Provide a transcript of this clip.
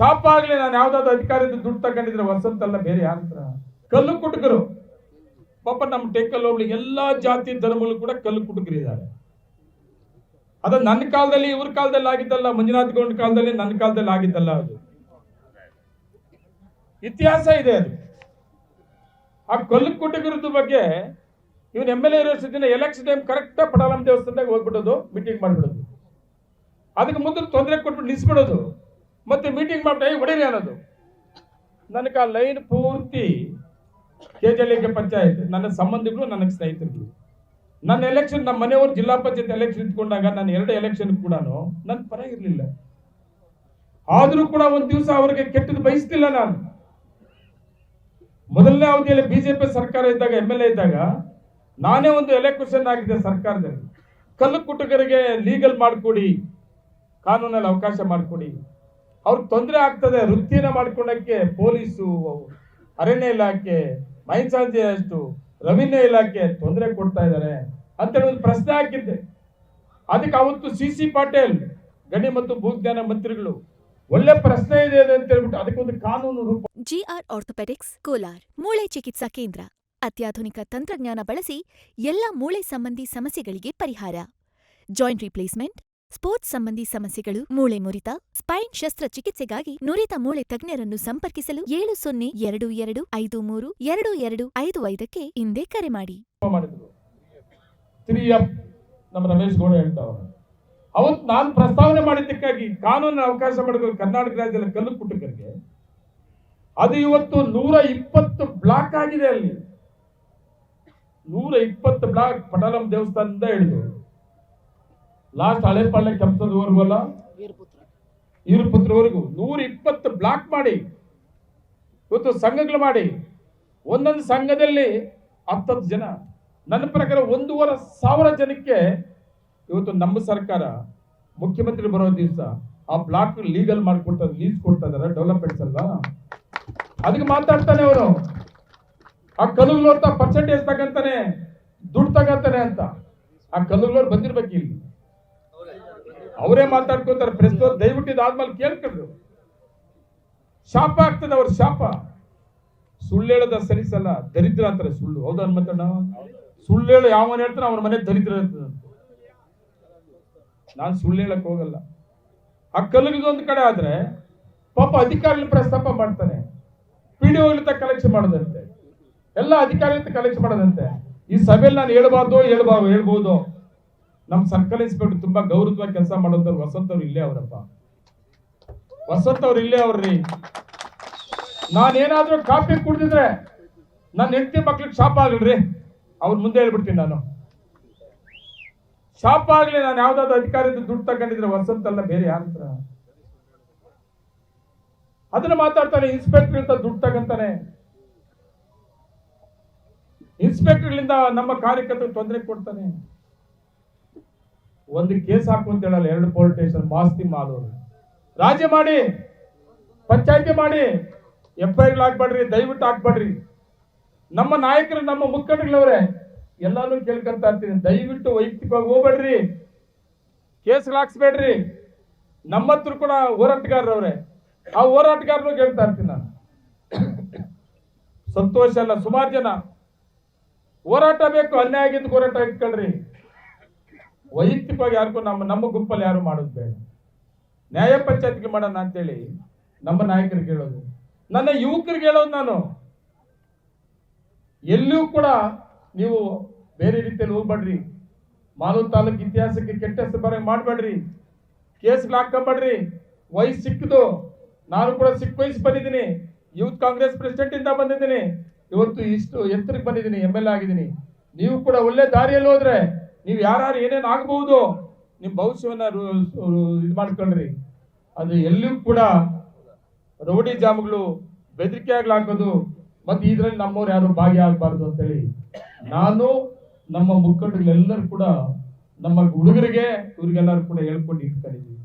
ಶಾಪ ಆಗ್ಲಿ ನಾನು ಯಾವ್ದಾದ್ರು ಅಧಿಕಾರದ ದುಡ್ಡು ತಗೊಂಡಿದ್ರೆ ವಸಂತ ಅಲ್ಲ ಬೇರೆ ಯಾರ ಕಲ್ಲು ಕುಟುಕರು. ಪಾಪ ನಮ್ಮ ಟೇಕಲ್ ಹೋಗ್ಲಿ, ಎಲ್ಲಾ ಜಾತಿ ಧರ್ಮಗಳು ಕೂಡ ಕಲ್ಲು ಕುಟುಕರು ಇದ್ದಾರೆ. ಅದು ನನ್ನ ಕಾಲದಲ್ಲಿ ಇವ್ರ ಕಾಲದಲ್ಲಿ ಆಗಿದ್ದಲ್ಲ ಮಂಜುನಾಥ್ ಗೌಂಡ್ ಕಾಲದಲ್ಲಿ ನನ್ನ ಕಾಲದಲ್ಲಿ ಆಗಿದ್ದಲ್ಲ ಅದು. ಇತಿಹಾಸ ಇದೆ ಅದು. ಆ ಕಲ್ಲು ಕುಟುಕರದ ಬಗ್ಗೆ ಇವನ್ ಎಂ ಎಲ್ ಎ ಇರೋ ದಿನ ಎಲೆಕ್ಷನ್ ಟೈಮ್ ಕರೆಕ್ಟ್ ಪಡಾಲಂ ದೇವಸ್ಥಾನದಾಗ ಹೋಗ್ಬಿಡೋದು ಮೀಟಿಂಗ್ ಮಾಡ್ಬಿಡೋದು. ಅದಕ್ಕೆ ಮುಂದೆ ತೊಂದರೆ ಕೊಟ್ಬಿಟ್ಟು ನಿಲ್ಸ್ಬಿಡೋದು. ಮತ್ತೆ ಮೀಟಿಂಗ್ ಮಾಡ್ಬಿಟ್ಟು ಹೊಡೀರಿ ಅನ್ನೋದು? ನನಗೆ ಆ ಲೈನ್ ಪೂರ್ತಿ ಕೆಜಲಿಗೆ ಪಂಚಾಯತ್, ನನ್ನ ಸಂಬಂಧಿಗಳು ನನಗೆ ಸ್ನೇಹಿತರುಗಳು. ನನ್ನ ಎಲೆಕ್ಷನ್ ನಮ್ಮ ಮನೆಯವರು ಜಿಲ್ಲಾ ಪಂಚಾಯತ್ ಎಲೆಕ್ಷನ್ ಇಟ್ಕೊಂಡಾಗ ನಾನು ಎರಡು ಎಲೆಕ್ಷನ್ ಕೂಡ ನನ್ನ ಪರ ಇರಲಿಲ್ಲ. ಆದರೂ ಕೂಡ ಒಂದು ದಿವಸ ಅವರಿಗೆ ಕೆಟ್ಟದ್ದು ಬಯಸ್ತಿಲ್ಲ ನಾನು. ಮೊದಲನೇ ಅವಧಿಯಲ್ಲಿ ಬಿಜೆಪಿ ಸರ್ಕಾರ ಇದ್ದಾಗ ಎಂ ಎಲ್ ಎ ಇದ್ದಾಗ ನಾನೇ ಒಂದು ಎಲೆಕ್ಷನ್ ಆಗಿದೆ ಸರ್ಕಾರದಲ್ಲಿ. ಕಲ್ಲು ಕುಟುಕರಿಗೆ ಲೀಗಲ್ ಮಾಡಿಕೊಡಿ, ಕಾನೂನಲ್ಲಿ ಅವಕಾಶ ಮಾಡಿಕೊಡಿ. ಅವ್ರಿಗೆ ತೊಂದರೆ ಆಗ್ತದೆ ವೃತ್ತಿನ ಮಾಡ್ಕೊಳಕ್ಕೆ ಪೊಲೀಸು, ಅರಣ್ಯ ಇಲಾಖೆ ಅಷ್ಟು, ರೆವಿನ್ಯೂ ಇಲಾಖೆ ತೊಂದರೆ ಕೊಡ್ತಾ ಇದ್ದಾರೆ ಅಂತೇಳಿ ಒಂದು ಪ್ರಶ್ನೆ ಹಾಕಿದ್ದೆ. ಅದಕ್ಕೆ ಅವತ್ತು ಸಿ ಸಿ ಪಾಟೇಲ್, ಗಣಿ ಮತ್ತು ಭೂಜ್ಞಾನ ಮಂತ್ರಿಗಳು ಒಳ್ಳೆ ಪ್ರಶ್ನೆ ಇದೆ ಅಂತ ಹೇಳ್ಬಿಟ್ಟು ಅದಕ್ಕೊಂದು ಕಾನೂನು ರೂಪ ಜಿಆರ್ ಆರ್ಥೋಪೆಡಿಕ್ಸ್, ಕೋಲಾರ್, ಮೂಳೆ ಚಿಕಿತ್ಸಾ ಕೇಂದ್ರ. ಅತ್ಯಾಧುನಿಕ ತಂತ್ರಜ್ಞಾನ ಬಳಸಿ ಎಲ್ಲ ಮೂಳೆ ಸಂಬಂಧಿ ಸಮಸ್ಯೆಗಳಿಗೆ ಪರಿಹಾರ. ಜಾಯಿಂಟ್ ರಿಪ್ಲೇಸ್ಮೆಂಟ್ ಸ್ಪೋರ್ಟ್ಸ್ ಸಂಬಂಧಿ ಸಮಸ್ಯೆಗಳು, ಮೂಳೆ ಮುರಿತ, ಸ್ಪೈನ್ ಶಸ್ತ್ರಚಿಕಿತ್ಸೆಗಾಗಿ ನುರಿತ ಮೂಳೆ ತಜ್ಞರನ್ನು ಸಂಪರ್ಕಿಸಲು ಏಳು ಸೊನ್ನೆ ಎರಡು ಎರಡು ಐದು ಮೂರು ಎರಡು ಎರಡು ಐದು ಐದಕ್ಕೆ ಹಿಂದೆ ಕರೆ ಮಾಡಿ. ನಮ್ಮ ರಮೇಶ್ ಅವತ್ತು ನಾನು ಪ್ರಸ್ತಾವನೆ ಮಾಡಿದ್ದಕ್ಕಾಗಿ ಕಾನೂನು ಅವಕಾಶ ಮಾಡಿದ್ರು ಕರ್ನಾಟಕ ರಾಜ್ಯದ ಕಲ್ಲು ಕುಟುಕರಿಗೆ. ಅದು ಇವತ್ತು ನೂರ ಇಪ್ಪತ್ತು ಬ್ಲಾಕ್ ಆಗಿದೆ ಅಲ್ಲಿ. ನೂರ ಇಪ್ಪತ್ತು ಬ್ಲಾಕ್ ಪಟಾಲಂ ದೇವಸ್ಥಾನದಿಂದ ಹಿಡಿದು ಲಾಸ್ಟ್ ಹಳೆಪಾಳ್ಯ ಕೆಂಪದವರೆಗೂ ಅಲ್ಲ ಪುತ್ರವರೆಗೂ ನೂರ ಇಪ್ಪತ್ತು ಬ್ಲಾಕ್ ಮಾಡಿ ಇವತ್ತು ಸಂಘಗಳು ಮಾಡಿ ಒಂದೊಂದು ಸಂಘದಲ್ಲಿ ಹತ್ತತ್ತು ಜನ. ನನ್ನ ಪ್ರಕಾರ ಒಂದೂವರೆ ಸಾವಿರ ಜನಕ್ಕೆ ಇವತ್ತು ನಮ್ಮ ಸರ್ಕಾರ ಮುಖ್ಯಮಂತ್ರಿ ಬರೋ ದಿವಸ ಆ ಬ್ಲಾಕ್ ಲೀಗಲ್ ಮಾಡಿಕೊಡ್ತಾರೆ ಲೀಸ್ ಕೊಡ್ತಾ ಇದಾರೆ ಡೆವಲಪ್ಮೆಂಟ್ಸ್ ಅಲ್ವಾ? ಅದಕ್ಕೆ ಮಾತಾಡ್ತಾನೆ ಅವರು. ಆ ಕಲ್ಲುಗಳೋರ್ತ ಪರ್ಸೆಂಟೇಜ್ ತಗಂತಾನೆ ದುಡ್ಡು ತಗಂತಾನೆ ಅಂತ. ಆ ಕಲ್ಲುಗಳವ್ರು ಬಂದಿರ್ಬೇಕು ಇಲ್ಲಿ ಅವರೇ ಮಾತಾಡ್ಕೊತಾರೆ ಪ್ರೆಸ್ ದಯವಿಟ್ಟು ಇದಾದ್ಮೇಲೆ ಕೇಳ್ಕೊಂಡ್ರು ಶಾಪ ಆಗ್ತದೆ ಅವ್ರ ಶಾಪ. ಸುಳ್ಳು ಹೇಳೋದ ಸರಿಸಲ್ಲ ದರಿದ್ರ ಅಂತಾರೆ ಸುಳ್ಳು. ಹೌದಾ ಅನ್ಮತಣ್ಣ ಸುಳ್ಳು ಹೇಳು ಮನೆ ಹೇಳ್ತಾನೆ ಅವ್ರ ಮನೆ ದರಿದ್ರ ಇರ್ತದೆ ನಾನು ಸುಳ್ಳು ಹೇಳಕ್ ಹೋಗಲ್ಲ. ಆ ಕಲಗಿದೊಂದು ಕಡೆ ಆದ್ರೆ ಪಾಪ ಅಧಿಕಾರಿಗಳ ಪ್ರಸ್ತಾಪ ಮಾಡ್ತಾನೆ ಪಿ ಡಿ ಕಲೆಕ್ಷನ್ ಮಾಡೋದಂತೆ. ಎಲ್ಲ ಅಧಿಕಾರಿಗಳ ಕಲೆಕ್ಷನ್ ಮಾಡೋದಂತೆ. ಈ ಸಭೆಯಲ್ಲಿ ನಾನು ಹೇಳ್ಬಾರ್ದು ಹೇಳ್ಬಾರ್ದು ಹೇಳ್ಬೋದು. ನಮ್ಮ ಸರ್ಕಲ್ ಇನ್ಸ್ಪೆಕ್ಟರ್ ತುಂಬಾ ಗೌರವವಾಗಿ ಕೆಲಸ ಮಾಡೋದವ್ರು ವಸಂತ ಅವ್ರು ಇಲ್ಲೇ ಅವರಪ್ಪ. ವಸಂತ ಅವ್ರು ಇಲ್ಲೇ ಅವ್ರಿ ನಾನೇನಾದ್ರೂ ಕಾಫಿ ಕುಡ್ದಿದ್ರೆ ನನ್ನ ಹೆಂಡತಿ ಮಕ್ಳಿಗೆ ಶಾಪ ಆಗಲ್ರಿ ಅವ್ರ ಮುಂದೆ ಹೇಳ್ಬಿಡ್ತೀನಿ ನಾನು. ಶಾಪ ಆಗ್ಲಿ, ನಾನು ಯಾವ್ದಾದ್ರು ಅಧಿಕಾರದ ದುಡ್ಡು ತಗೊಂಡಿದ್ರೆ ವಸಂತ ಅಲ್ಲ, ಬೇರೆ ಯಾರ ಹತ್ರ? ಅದನ್ನ ಮಾತಾಡ್ತಾನೆ, ಇನ್ಸ್ಪೆಕ್ಟರ್ ಅಂತ ದುಡ್ಡು ತಗಂತಾನೆ. ಇನ್ಸ್ಪೆಕ್ಟರ್ಗಳಿಂದ ನಮ್ಮ ಕಾರ್ಯಕರ್ತರು ತೊಂದರೆ ಕೊಡ್ತಾನೆ. ಒಂದು ಕೇಸ್ ಹಾಕು ಅಂತ ಹೇಳಲ್ಲ, ಎರಡು ಪೋಲಿಸ್ ಸ್ಟೇಷನ್, ಮಾಸ್ತಿ ಮಾಡೋರು ರಾಜ್ಯ ಮಾಡಿ, ಪಂಚಾಯತಿ ಮಾಡಿ ಎಫ್ ಐ ಹಾಕ್ಬೇಡ್ರಿ ದಯವಿಟ್ಟು ಹಾಕ್ಬೇಡ್ರಿ ನಮ್ಮ ನಾಯಕರು, ನಮ್ಮ ಮುಖಂಡಗಳವ್ರೆ ಎಲ್ಲಾನು ಕೇಳ್ಕೊಂತ ಇರ್ತೀನಿ. ದಯವಿಟ್ಟು ವೈಯಕ್ತಿಕವಾಗಿ ಹೋಗ್ಬೇಡ್ರಿ. ಕೇಸ್ಗಳು ಹಾಕ್ಸ್ಬೇಡ್ರಿ. ನಮ್ಮ ಹತ್ರ ಕೂಡ ಹೋರಾಟಗಾರರವ್ರೆ. ಆ ಹೋರಾಟಗಾರರು ಕೇಳ್ತಾ ಇರ್ತೀನಿ ನಾನು. ಸಂತೋಷ ಅಲ್ಲ, ಸುಮಾರು ಜನ. ಹೋರಾಟ ಬೇಕು, ಅನ್ಯಾಯ ಆಗಿದ್ದು ಹೋರಾಟ ಇಟ್ಕೊಳ್ರಿ. ವೈಯಕ್ತಿಕವಾಗಿ ಯಾರಿಗೂ ನಮ್ಮ ನಮ್ಮ ಗುಂಪಲ್ಲಿ ಯಾರು ಮಾಡೋದು ಬೇಡ. ನ್ಯಾಯ ಪಂಚಾಯತ್ಗೆ ಮಾಡೋಣ ಅಂತೇಳಿ ನಮ್ಮ ನಾಯಕರಿಗೆ ಹೇಳೋದು. ನನ್ನ ಯುವಕರಿಗೆ ಹೇಳೋದು ನಾನು. ಎಲ್ಲೂ ಕೂಡ ನೀವು ಬೇರೆ ರೀತಿಯಲ್ಲಿ ಹೋಗ್ಬೇಡ್ರಿ. ಮಾಲೂರು ತಾಲೂಕು ಇತಿಹಾಸಕ್ಕೆ ಕೆಟ್ಟ ಹೆಸರು ಬರೋ ಮಾಡಬೇಡ್ರಿ. ಕೇಸ್ಗಳು ಹಾಕೊಂಬೇಡ್ರಿ ವಯಸ್ಸು ಸಿಕ್ಕದು ನಾನು ಕೂಡ ಸಿಕ್ಕ ವಯಸ್ಸು ಬಂದಿದ್ದೀನಿ. ಯೂತ್ ಕಾಂಗ್ರೆಸ್ ಪ್ರೆಸಿಡೆಂಟ್ ಇಂದ ಬಂದಿದ್ದೀನಿ. ಇವತ್ತು ಇಷ್ಟು ಎತ್ತರಕ್ಕೆ ಬಂದಿದ್ದೀನಿ ಎಂ ಎಲ್ ಆಗಿದ್ದೀನಿ. ನೀವು ಕೂಡ ಒಳ್ಳೆ ದಾರಿಯಲ್ಲಿ ಹೋದ್ರೆ ನೀವು ಯಾರು ಏನೇನು ಆಗಬಹುದು ನಿಮ್ಮ ಭವಿಷ್ಯವನ್ನ ಇದು ಮಾಡ್ಕೊಂಡ್ರಿ. ಅದು ಎಲ್ಲೂ ಕೂಡ ರೌಡಿ ಜಾಮ್ಗಳು ಬೆದರಿಕೆ ಹಾಕೋದು ಮತ್ತೆ ಇದ್ರಲ್ಲಿ ನಮ್ಮವ್ರು ಯಾರು ಭಾಗಿಯಾಗಬಾರ್ದು ಅಂತೇಳಿ ನಾನು, ನಮ್ಮ ಮುಖಂಡರೆಲ್ಲರೂ ಕೂಡ, ನಮ್ಮ ಹುಡುಗರಿಗೆ ಇವ್ರಿಗೆಲ್ಲರೂ ಕೂಡ ಹೇಳ್ಕೊಂಡು ಇಟ್ಕೊಂಡಿದ್ದೀವಿ